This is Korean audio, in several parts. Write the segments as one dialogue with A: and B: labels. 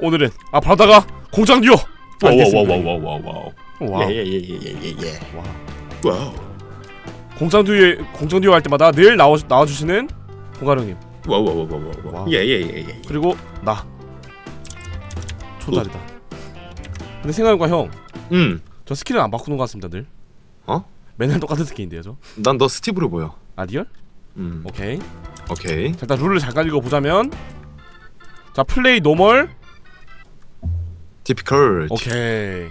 A: 오늘은 아 바다가 공장 듀오 알겠습니다.
B: 와와와와와와와우.
A: 와
B: 예예예예예예.
A: 와.
B: 와우.
A: 공장 듀오 공장 듀오 할 때마다 늘 나와 나와 주시는 공가령님
B: 와와와와와와.
A: 와.
B: 예예예예.
A: 그리고 나 초달이다. 근데 생각해보니까 형,
B: 음.
A: 저 스킬을 안 바꾸는 것 같습니다 늘.
B: 어?
A: 맨날 똑같은 스킬인데요 저.
B: 난 너 스티브로 보여.
A: 아 리얼?
B: 음.
A: 오케이.
B: 오케이.
A: 자, 일단 룰을 잠깐 읽어보자면 자 플레이 노멀
B: 디피컬.
A: 오케이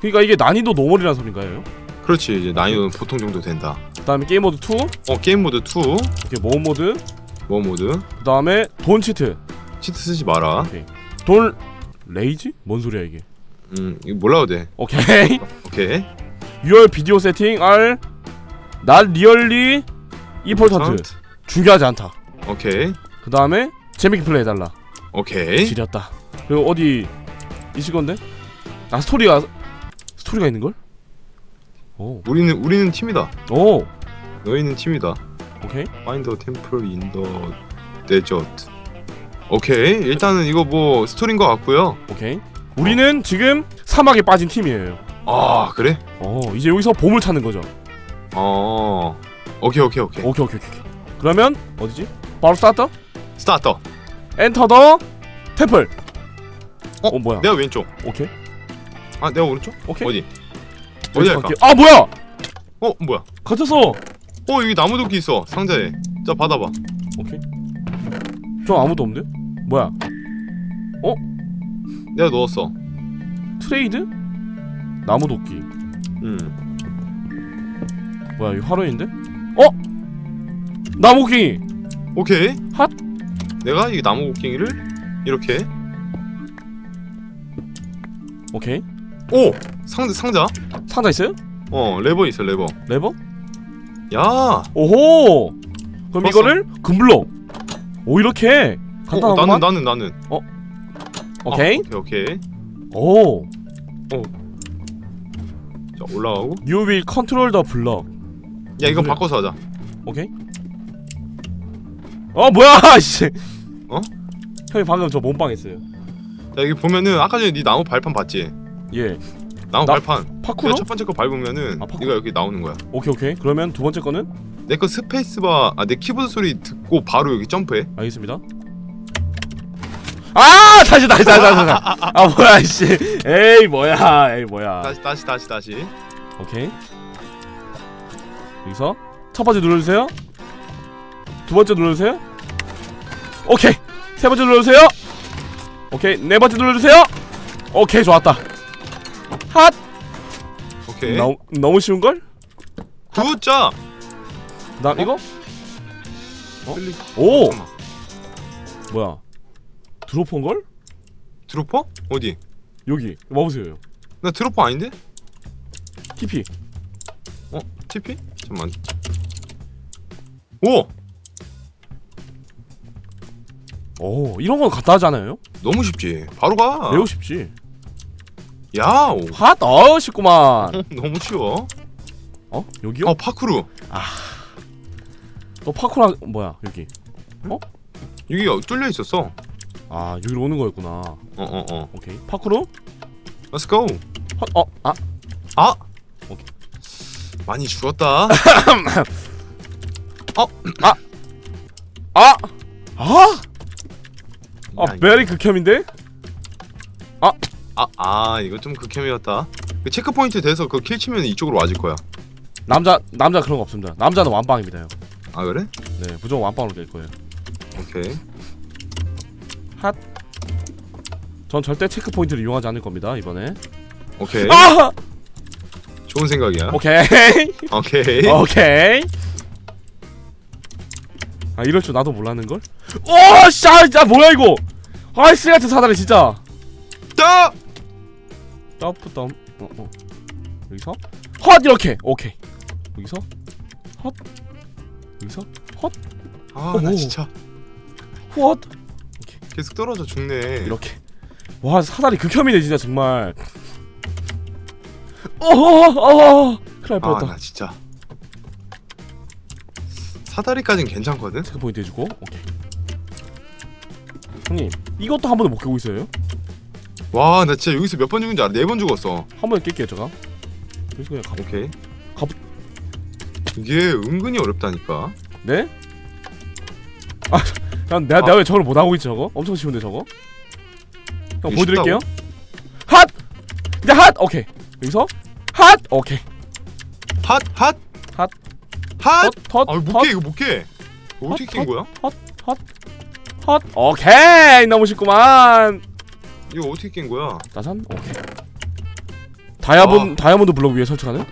A: 그러니까 이게 난이도 노멀이라는 소린가요?
B: 그렇지. 이제 난이도는 보통 정도 된다.
A: 그 다음에 게임 모드 2
B: 어 게임 모드 2,
A: 오케이 모험 모드
B: 뭐 모드.
A: 그 다음에 돈 치트
B: 치트 쓰지 마라.
A: 돈 레이지? 뭔 소리야 이게
B: 음 이거 몰라도 돼.
A: 오케이
B: 오케이.
A: Your video setting are not really important 중요하지 않다
B: 오케이.
A: 그 다음에 재밌게 플레이 해달라
B: 오케이.
A: 지렸다 그리고 어디 있을 건데? 아 스토리가 스토리가 있는 걸? 오
B: 우리는 우리는 팀이다.
A: 오
B: 너희는 팀이다.
A: 오케이
B: Find the temple in the desert. 오케이. 일단은 이거 뭐 스토리인 것 같고요.
A: 오케이 우리는 지금 사막에 빠진 팀이에요
B: 아 그래?
A: 어 이제 여기서 보물 찾는 거죠
B: 어. 오케이 오케이 오케이.
A: 오케이 오케이 오케이 그러면 어디지? 바로 스타트
B: 스타터.
A: 엔터 더 템플
B: 어?
A: 어 뭐야
B: 내가 왼쪽.
A: 오케이
B: 아 내가 오른쪽?
A: 오케이
B: 어디? 어디 할까?
A: 갈게요. 아 뭐야
B: 어 뭐야?
A: 갇혔어
B: 어 여기 나무 도끼 있어 상자에. 자 받아봐.
A: 오케이 저 아무도 없는데? 뭐야
B: 내가 넣었어.
A: 트레이드? 나무 도끼
B: 음.
A: 뭐야 이거 화로인데? 어? 나무 도끼
B: 오케이.
A: 핫.
B: 내가 이 나무 곡괭이를 이렇게.
A: 오케이
B: 오 상자 상자.
A: 상자 있어요?
B: 어 레버 있어 레버.
A: 레버?
B: 야.
A: 오호 그럼
B: 봤어.
A: 이거를 금블럭 오 이렇게
B: 어,
A: 간단하구만
B: 나는 나는 나는.
A: 오케이
B: 아, 오케이 오케이.
A: 오
B: 자 올라가고.
A: You will control the block
B: 야 이거
A: 무슨 소리야?
B: 바꿔서 하자.
A: 오케이 어 뭐야 씨
B: 어?
A: 형이 방금 저 몸빵 했어요
B: 자 여기 보면은 아까 전에 네 나무 발판 봤지?
A: 예.
B: 나무
A: 나-
B: 발판.
A: 파쿠로?
B: 내가 첫 번째 거 밟으면은
A: 아, 파쿠-
B: 네가 여기 나오는 거야.
A: 오케이 오케이. 그러면 두 번째 거는?
B: 내 거 스페이스바 아내 키보드 소리 듣고 바로 여기 점프해.
A: 알겠습니다. 아 다시 다시 다시 다시 다시. 아 뭐야 씨. 에이 뭐야 에이 뭐야.
B: 다시 다시 다시 다시.
A: 오케이. 여기서 첫 번째 눌러주세요. 두 번째 눌러주세요. 오케이. 세 번째 눌러주세요 오케이 네 번째 눌러주세요 오케이 좋았다 핫
B: 오케이.
A: 너무 너무 쉬운걸?
B: 굿자.
A: 그다음
B: 어?
A: 이거
B: 클릭.
A: 오
B: 잠깐만.
A: 뭐야 드로퍼인 걸?
B: 드로퍼? 어디?
A: 여기 와보세요
B: 나 드로퍼 아닌데?
A: TP
B: 어? TP? 잠만. 오!
A: 오 이런 건 갖다 하잖아요
B: 너무 쉽지. 바로 가.
A: 매우 쉽지
B: 야, 오.
A: 핫 어, 쉽구만
B: 어, 너무 쉬워.
A: 어 여기요?
B: 어, 파쿠르.
A: 또 파쿠라 뭐야 여기
B: 여기 뚫려 있었어.
A: 아 여기로 오는 거였구나
B: 어, 어, 어.
A: 오케이 파쿠로
B: Let's go.
A: 헛, 어, 아,
B: 아.
A: 오케이.
B: 많이 죽었다.
A: 아, 아, 아,
B: 야,
A: 베리 극혐인데?
B: 아, 아, 이거 좀 극혐이었다. 그 체크 포인트 돼서 그 킬 치면 이쪽으로 와줄 거야.
A: 남자, 남자 그런 거 없습니다. 남자는 완빵입니다, 형.
B: 아 그래?
A: 네, 무조건 완빵으로 될 거예요.
B: 오케이.
A: 전 절대 체크 포인트를 이용하지 않을 겁니다, 이번에.
B: 오케이.
A: 아,
B: 좋은 생각이야.
A: 오케이,
B: 오케이.
A: 오케이. 아 이럴 줄 나도 몰랐는 걸. 오, 씨, 야 뭐야 이거? 아이 씨 같은 사다리 진짜.
B: 자!
A: 점프 덤, 어, 어. 여기서 헛 이렇게, 오케이. 여기서 헛, 여기서 헛,
B: 아, 나
A: 오.
B: 진짜
A: 헛.
B: 계속 떨어져 죽네.
A: 이렇게 와 사다리 극혐이네 진짜 정말 어어어 큰일 날
B: 아,
A: 뻔했다
B: 나 진짜. 사다리까진 괜찮거든.
A: 체크 포인트 해주고 오케이 형님 이것도 한 번도 못 깨고 있어요
B: 와 나 진짜 여기서 몇 번 죽은 줄 알아 네 번 죽었어
A: 한 번에 깰게요 제가 그래서 그냥 가
B: 오케이
A: 갑-
B: 이게 은근히 어렵다니까
A: 네? 아, 난 내가,
B: 아.
A: 내가 왜 저걸 못하고 있지 저거? 엄청 쉬운데 저거? 형
B: 이게
A: 보여드릴게요 핫! 이제 핫! 오케이 여기서 핫! 오케이
B: 핫! 핫!
A: 핫.
B: 핫!
A: 헛!
B: 아
A: 헛!
B: 못깨 이거 못깨 어떻게
A: 헛,
B: 깬 거야?
A: 헛! 오케이 너무 쉽구만
B: 이거 어떻게 깬 거야?
A: 나산? 오케이 다이아몬,
B: 아.
A: 다이아몬드 블록 위에 설치하는?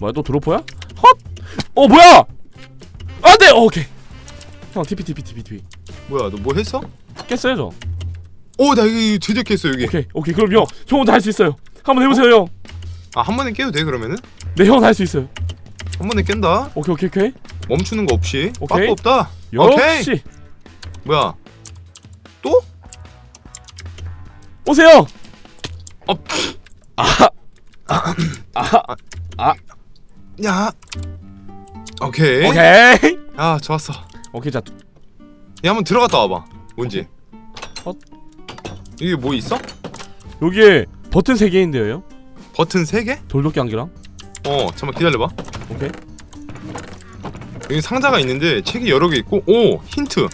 A: 뭐야 또 드로퍼야? 헛! 어 뭐야! 안돼! 오케이 형 TP TP TP TP
B: 뭐야 너 뭐 했어?
A: 깼어요 저
B: 오 나 이거 드디어 깼어 여기
A: 오케이 오케이 그럼 형, 형 혼자 할수 있어요 한번 해보세요 형
B: 아 한 번에 깨도 돼 그러면은?
A: 네, 형은 할수 있어요.
B: 한 번에 깬다
A: 오케이, 오케이, 오케이.
B: 멈추는 거 없이
A: 오케이.
B: 빠꾸 없다 오케이.
A: 역시.
B: 뭐야 또?
A: 오세요.
B: 어.
A: 아,
B: 야 오케이
A: 오케이.
B: 아 좋았어
A: 오케이, 자,
B: 야 한번 들어갔다 와 봐 뭔지
A: 헛.
B: 이게 뭐 있어?
A: 여기에 버튼 세 개인데요.
B: 버튼 3개?
A: 돌도끼 한 개랑.
B: 어 잠깐만 기다려 봐
A: 오케이.
B: 여기 상자가 있는데 책이 여러 개 있고 오 힌트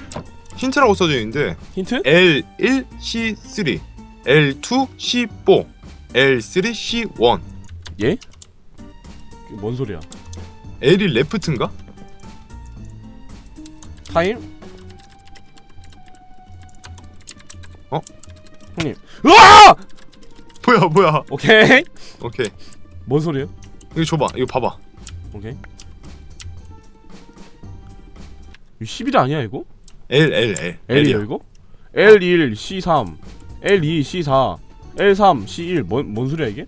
B: 힌트라고 써져 있는데
A: 힌트?
B: L1 C3 L2 C4 L3 C1
A: 예? 이게 뭔 소리야?
B: L이 레프트인가?
A: 타임?
B: 어?
A: 형님. 으아!
B: 뭐야 뭐야
A: 오케이.
B: 오케이
A: 뭔 소리예요?
B: 이거 줘봐 이거 봐봐
A: 오케이. 이거 11 아니야 이거?
B: L L L
A: L이에요 이거? L1, C3, L2, C4, L3, C1 뭔, 뭔 소리야 이게?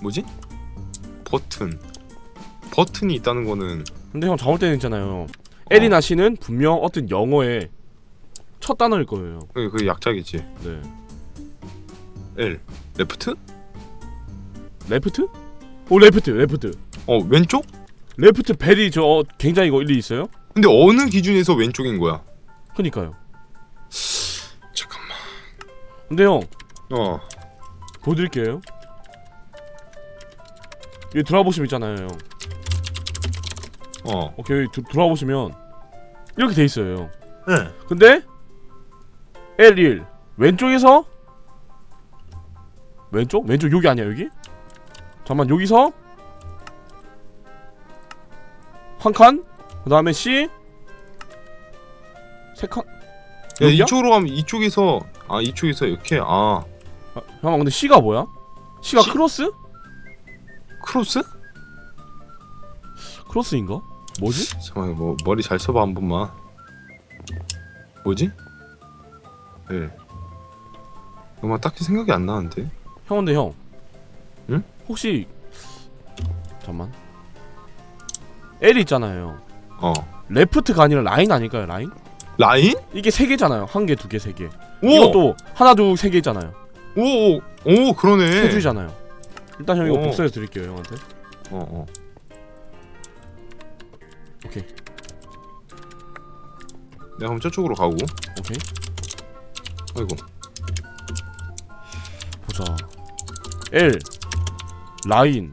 B: 뭐지? 버튼 버튼이 있다는 거는
A: 근데 형 잘못 때는 있잖아요. L이나 C는 분명 어떤 영어의 첫 단어일 거예요.
B: 그, 그 약자겠지
A: 네.
B: L 레프트?
A: 레프트? 오 레프트, 레프트.
B: 어 왼쪽?
A: 레프트 벨이 저 어, 굉장히 이거 일리 있어요?
B: 근데 어느 기준에서 왼쪽인 거야?
A: 그니까요.
B: 잠깐만
A: 근데 형
B: 어
A: 보여드릴게요. 여기 들어와 보시면 있잖아요, 형.
B: 어.
A: 오케이 여기 두- 들어와 보시면 이렇게 돼 있어요. 형.
B: 네.
A: 근데 L1 왼쪽에서 왼쪽? 왼쪽 여기 아니야 여기? 잠만 여기서 한 칸, 그 다음에 C 세 칸.
B: 야,
A: 여기야?
B: 이쪽으로 가면 이쪽에서 아 이쪽에서 이렇게 아
A: 아, 잠깐 근데 C가 뭐야? C가
B: C?
A: 크로스?
B: 크로스?
A: 크로스인가? 뭐지?
B: 잠깐만 뭐 머리 잘 써봐 한 번만 뭐지? 네 정말 딱히 생각이 안 나는데
A: 형 근데 형.
B: 응?
A: 혹시 잠만. L 있잖아요.
B: 어
A: 레프트가 아니라 라인 아닐까요? 라인?
B: 라인?
A: 이게 세 개잖아요. 한 개, 두 개, 세 개.
B: 오!
A: 이것도 하나, 둘, 세개 있잖아요.
B: 오! 오, 오 그러네
A: 세 줄이잖아요. 일단 형 이거
B: 오.
A: 복사해서 드릴게요, 형한테.
B: 어, 어.
A: 오케이.
B: 내가 그럼 저쪽으로 가고
A: 오케이.
B: 아이고
A: 보자. L 라인.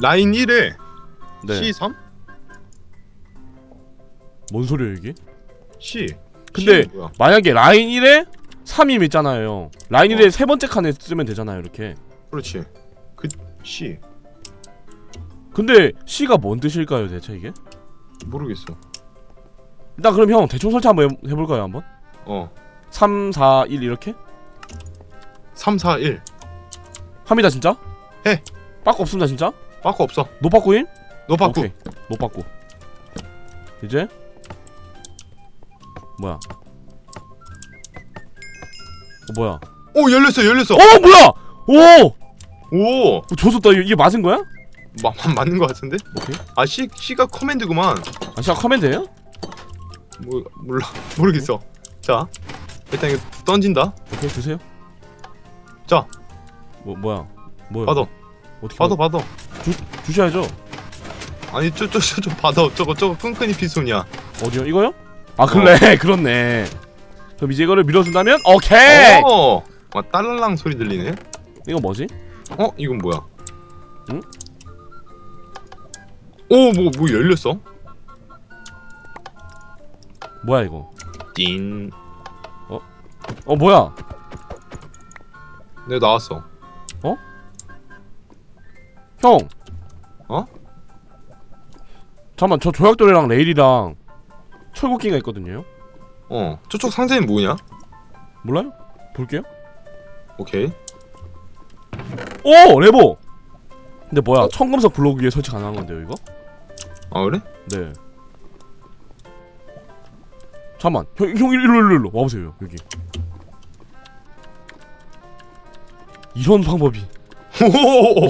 B: 라인 1에
A: 네.
B: C3?
A: 뭔 소리예요, 이게?
B: C
A: 근데
B: C 는 뭐야?
A: 만약에 라인 1에 3임 있잖아요. 라인
B: 어.
A: 1에 세 번째 칸에 쓰면 되잖아요, 이렇게.
B: 그렇지 그 C
A: 근데 C가 뭔 뜻일까요, 대체 이게?
B: 모르겠어
A: 일단 그럼 형 대충 설치 한번 해- 해볼까요, 한번?
B: 어
A: 3, 4, 1 이렇게?
B: 3, 4, 1
A: 합니다, 진짜?
B: 해.
A: 빠꾸 없습니다, 진짜?
B: 빠꾸 없어
A: 노 빠꾸임?
B: 너 바꾸
A: 오케이. 노 빠꾸. 이제 뭐야? 어 뭐야?
B: 오 열렸어 열렸어
A: 어 뭐야? 오!
B: 오
A: 어, 조졌다. 이게, 이게 맞은 거야?
B: 마, 마, 맞는 거 같은데?
A: 오케이.
B: 아 C, C가 커맨드구만
A: 아, 시작 커맨드예요?
B: 뭐, 몰라 모르겠어 자 일단 이거 던진다
A: 오케이, 주세요.
B: 자.
A: 뭐 뭐야? 뭐야?
B: 받아
A: 어떻게
B: 받아
A: 받아?
B: 받아
A: 주셔야죠.
B: 아니 저저저 저, 저 받아 저거 저거 끈끈이 피손이야
A: 어디요? 이거요? 아 그래 그렇네 그럼 이제 이거를 밀어준다면 오케이
B: 어. 와 딸랑랑 소리 들리네.
A: 이거 뭐지?
B: 어 이건 뭐야?
A: 응?
B: 오뭐뭐 뭐 열렸어?
A: 뭐야 이거
B: 띵.
A: 어 뭐야
B: 내가 나왔어.
A: 형
B: 어?
A: 잠깐만 저 조약돌이랑 레일이랑 철곡기가 있거든요
B: 어 저쪽 상자는 뭐냐?
A: 몰라요? 볼게요
B: 오케이.
A: 오 레버 근데 뭐야 청금석 블록 위에 설치 가능한 건데요 이거?
B: 아 그래?
A: 네 잠깐만 형, 형 일로 일로 일로 와보세요 여기 이런 방법이.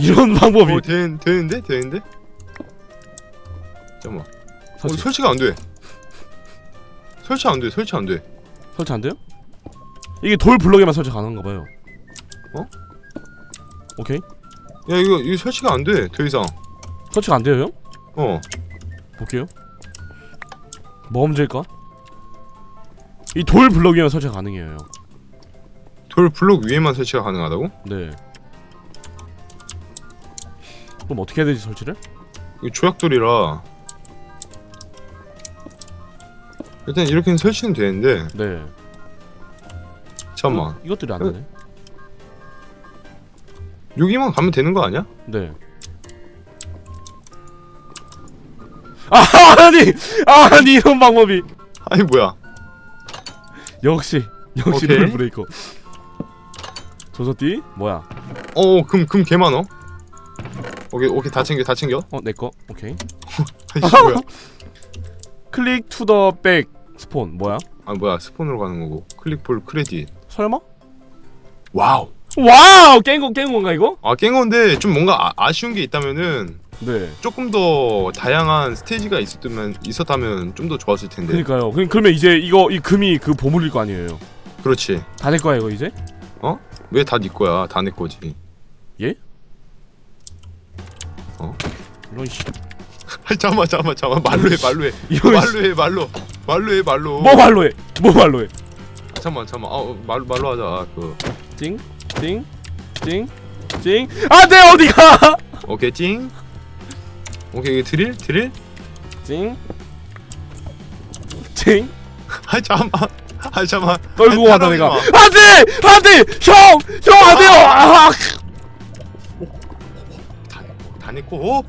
A: 이런 방법이
B: 어, 되, 되는데 되는데? 잠깐만. 어,
A: 설치
B: 설치가 안 돼. 설치 안 돼. 설치 안 돼.
A: 설치 안 돼요? 이게 돌 블럭에만 설치 가능한가 봐요
B: 어?
A: 오케이
B: 야 이거 이거 설치가 안 돼. 더 이상.
A: 설치가 안 돼요 형?
B: 어.
A: 볼게요 뭐가 문제일까? 이 돌 블럭 위에만 설치가 가능해요 형.
B: 돌 블록 위에만 설치가 가능하다고?
A: 네 그럼 어떻게 해야 되지 설치를?
B: 이거 조약돌이라. 일단 이렇게는 설치는 되는데
A: 네
B: 잠깐만
A: 이것들이 안 되네
B: 여기만 가면 되는 거 아니야?
A: 네. 아, 아니, 아니 이런 방법이
B: 아니 뭐야?
A: 역시 역시
B: 오케이.
A: 룰 브레이커. 조서띠 뭐야?
B: 어, 금, 금개 많어. 오케이, 오케이, 다 챙겨, 다 챙겨.
A: 어, 내 거. 오케이.
B: 아이씨, 뭐야?
A: 클릭 투 더 백 스폰 뭐야?
B: 아, 뭐야, 스폰으로 가는 거고. 클릭 볼 크레딧.
A: 설마?
B: 와우.
A: 와우, 깬거 깬 건가 이거?
B: 아, 깬 건데 좀 뭔가 아, 아쉬운 게 있다면은
A: 네.
B: 조금 더 다양한 스테이지가 있었다면 있었다면 좀 더 좋았을 텐데.
A: 그러니까요. 그, 그러면 이제 이거 이 금이 그 보물일 거 아니에요.
B: 그렇지.
A: 다내 거야 이거 이제?
B: 왜 다 네 거야? 다 내 거지.
A: 이런 씨.
B: 아니, 잠깐만, 잠깐만, 잠깐만. 말로 해, 말로 해.
A: 씨.
B: 말로 해, 말로. 말로 해, 말로.
A: 뭐 말로 해? 뭐 말로 해?
B: 아, 잠깐만, 잠깐만. 아, 어, 말로 말로 하자. 그.
A: 찡, 찡, 찡, 찡. 아, 내 어디가?
B: 오케이, 찡. 오케이, 드릴? 드릴?
A: 찡, 찡.
B: 아, 잠깐만. 아, 잠깐만.
A: 떨고
B: 아니,
A: 가다 내가
B: 따라오지 마.
A: 안돼 안돼 형 형 안돼요 아,
B: 다 냈고, 다 냈고. 어?